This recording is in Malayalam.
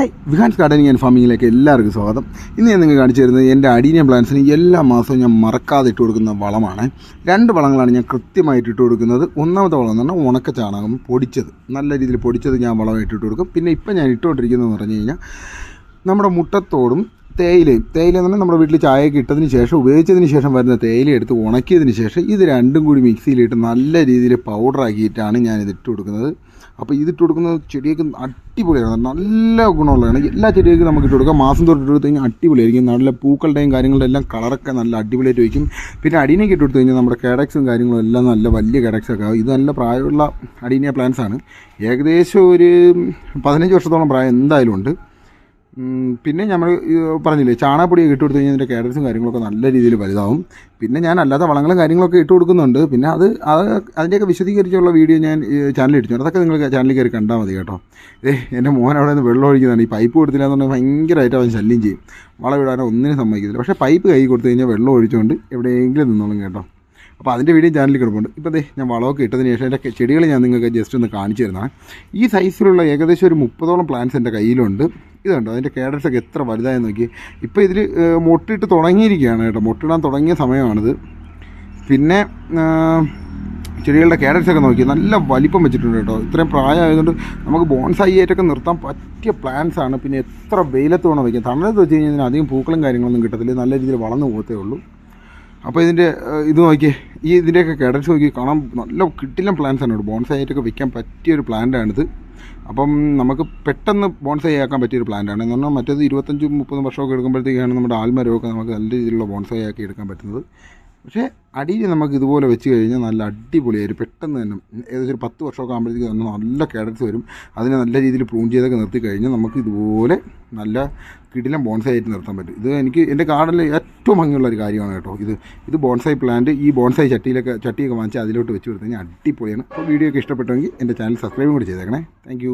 ഹായ് വിഹാൻസ് ഗാർഡനിങ് ആൻഡ് ഫാമിങ്ങിലേക്ക് എല്ലാവർക്കും സ്വാഗതം. ഇന്ന് ഞാൻ നിങ്ങൾക്ക് കാണിച്ചു തരുന്നത് എന്റെ അടീനിയ പ്ലാന്റ്സിന് എല്ലാ മാസവും ഞാൻ മറക്കാതെ ഇട്ട് കൊടുക്കുന്ന വളമാണ്. രണ്ട് വളങ്ങളാണ് ഞാൻ കൃത്യമായിട്ട് ഇട്ട് കൊടുക്കുന്നത്. ഒന്നാമത്തെ വളം എന്ന് പറഞ്ഞാൽ ഉണക്ക ചാണകം പൊടിച്ചത്. നല്ല രീതിയിൽ പൊടിച്ചത് ഞാൻ വളമായിട്ട് ഇട്ട് കൊടുക്കും. പിന്നെ ഇപ്പം ഞാൻ ഇട്ടുകൊണ്ടിരിക്കുന്നതെന്ന് പറഞ്ഞു കഴിഞ്ഞാൽ നമ്മുടെ മുട്ടത്തോടും തേയിലയും തേയില എന്ന് പറഞ്ഞാൽ നമ്മുടെ വീട്ടിൽ ചായയൊക്കെ ഇട്ടതിന് ശേഷം ഉപയോഗിച്ചതിന് ശേഷം വരുന്ന തേയില എടുത്ത് ഉണക്കിയതിന് ശേഷം ഇത് രണ്ടും കൂടി മിക്സിയിലിട്ട് നല്ല രീതിയിൽ പൗഡറാക്കിയിട്ടാണ് ഇത് ഇട്ട് കൊടുക്കുന്നത്. അപ്പോൾ ഇതിട്ട് കൊടുക്കുന്നത് ചെടിയൊക്കെ അടിപൊളിയാണ്. നല്ല ഗുണമുള്ളതാണ്. എല്ലാ ചെടികൾക്കും നമുക്ക് ഇട്ട് കൊടുക്കാം. മാസം തൊട്ട് ഇട്ട് കഴിഞ്ഞാൽ അടിപൊളിയായിരിക്കും. നല്ല പൂക്കളുടെയും കാര്യങ്ങളുടെ എല്ലാം കളറൊക്കെ നല്ല അടിപൊളിയായിട്ട് വയ്ക്കും. പിന്നെ അടീനൊക്കെ ഇട്ട് കൊടുത്തു കഴിഞ്ഞാൽ നമ്മുടെ കേഡക്സും കാര്യങ്ങളും എല്ലാം നല്ല വലിയ കേഡക്സൊക്കെ ആവും. ഇത് നല്ല പ്രായമുള്ള അടീനിയ പ്ലാന്റ്സ് ആണ്. ഏകദേശം ഒരു പതിനഞ്ച് വർഷത്തോളം പ്രായം എന്തായാലും ഉണ്ട്. പിന്നെ നമ്മൾ പറഞ്ഞില്ലേ ചാണകപ്പൊടി ഇട്ട് കൊടുത്തു കഴിഞ്ഞാൽ അതിന്റെ കാരറ്റ്സും കാര്യങ്ങളൊക്കെ നല്ല രീതിയിൽ വലുതാവും. പിന്നെ ഞാൻ അല്ലാത്ത വളങ്ങളും കാര്യങ്ങളൊക്കെ ഇട്ട് കൊടുക്കുന്നുണ്ട്. പിന്നെ അത് അത് അതിന്റെയൊക്കെ വിശദീകരിച്ചുള്ള വീഡിയോ ഞാൻ ചാനലിൽ ഇട്ടു അതൊക്കെ നിങ്ങൾ ചാനലിൽ കയറി കണ്ടാൽ മതി കേട്ടോ. ഏ എന്റെ മോൻ അവിടെ നിന്ന് വെള്ളം ഒഴിക്കുന്നതാണ്. ഈ പൈപ്പ് കൊടുത്തില്ല എന്നുണ്ടെങ്കിൽ ഭയങ്കരമായിട്ട് അവൻ ശല്യം ചെയ്യും. വളം ഇടാനോ ഒന്നിനും സമ്മതിക്കത്തില്ല. പക്ഷേ പൈപ്പ് കൈ കൊടുത്തു കഴിഞ്ഞാൽ വെള്ളം ഒഴിച്ചുകൊണ്ട് എവിടെയെങ്കിലും നിന്നോളും കേട്ടോ. അപ്പോൾ അതിന്റെ വീഡിയോ ചാനലിൽ കിടപ്പുണ്ട്. ഇപ്പോൾ ദേ ഞാൻ വളമൊക്കെ ഇട്ടതിന് ശേഷം എന്റെ ചെടികൾ ഞാൻ നിങ്ങൾക്ക് ജസ്റ്റ് ഒന്ന് കാണിച്ചു തരുന്നതാണ്. ഈ സൈസിലുള്ള ഏകദേശം ഒരു മുപ്പതോളം പ്ലാന്റ്സ് എന്റെ കയ്യിലുണ്ട്. ഇതുണ്ടോ? അതിന്റെ കേഡൻസൊക്കെ എത്ര വലുതായെന്ന് നോക്കി. ഇപ്പോൾ ഇതിൽ മുട്ടിട്ട് തുടങ്ങിയിരിക്കുകയാണ് കേട്ടോ. മുട്ടിടാൻ തുടങ്ങിയ സമയമാണിത്. പിന്നെ ചെടികളുടെ ഒക്കെ നോക്കി. നല്ല വലിപ്പം വെച്ചിട്ടുണ്ട് കേട്ടോ. ഇത്രയും പ്രായമായതുകൊണ്ട് നമുക്ക് ബോൺസായി ആയിട്ടൊക്കെ നിർത്താൻ പറ്റിയ പ്ലാന്റ്സ് ആണ്. പിന്നെ എത്ര വെയിലത്ത് വേണം വയ്ക്കാം തണലത്ത് വെച്ച് കഴിഞ്ഞാൽ അധികം പൂക്കളും കാര്യങ്ങളൊന്നും കിട്ടത്തില്ല. നല്ല രീതിയിൽ വളർന്നു പോകത്തേ ഉള്ളൂ. അപ്പോൾ ഇതിന്റെ ഇത് നോക്കിയേ. ഈ ഇതിന്റെയൊക്കെ കിടച്ച് നോക്കി കാണാൻ നല്ല കിട്ടില്ല പ്ലാൻസ് ആണ്. ബോൺസൈ ആയിട്ടൊക്കെ വിൽക്കാൻ പറ്റിയ ഒരു പ്ലാന്റാണിത് അപ്പം നമുക്ക് പെട്ടെന്ന് ബോൺസൈ ആക്കാൻ പറ്റിയൊരു പ്ലാന്റാണ് എന്ന് പറഞ്ഞാൽ മറ്റേത് ഇരുപത്തഞ്ചും മുപ്പതും വർഷമൊക്കെ എടുക്കുമ്പോഴത്തേക്കാണ് നമ്മുടെ ആൽമരമൊക്കെ നമുക്ക് നല്ല രീതിയിലുള്ള ബോൺസൈ ആക്കി എടുക്കാൻ പറ്റുന്നത്. പക്ഷേ അടിയിൽ നമുക്ക് ഇതുപോലെ വെച്ച് കഴിഞ്ഞാൽ നല്ല അടിപൊളിയായിരിക്കും. പെട്ടെന്ന് തന്നെ ഏകദേശം ഒരു പത്ത് വർഷമൊക്കെ ആകുമ്പോഴത്തേക്ക് തന്നെ നല്ല കേഡറ്റ്സ് വരും. അതിനെ നല്ല രീതിയിൽ പ്രൂൺ ചെയ്തൊക്കെ നിർത്തി കഴിഞ്ഞാൽ നമുക്ക് ഇതുപോലെ നല്ല കിടിലം ബോൺസൈ ആയിട്ട് നിർത്താൻ പറ്റും. ഇത് എനിക്ക് എന്റെ ഗാർഡനിൽ ഏറ്റവും ഭംഗിയുള്ള ഒരു കാര്യമാണ് കേട്ടോ. ഇത് ഇത് ബോൺസൈ പ്ലാന്റ് ഈ ബോൺസൈ ചട്ടിയിലൊക്കെ ചട്ടിയൊക്കെ വാങ്ങിച്ച് അതിലോട്ട് വെച്ച് കൊടുത്തു കഴിഞ്ഞാൽ അടിപൊളിയാണ്. അപ്പോൾ വീഡിയോ ഒക്കെ ഇഷ്ടപ്പെട്ടെങ്കിൽ എന്റെ ചാനൽ സബ്സ്ക്രൈബും കൂടി ചെയ്തേക്കണേ. താങ്ക്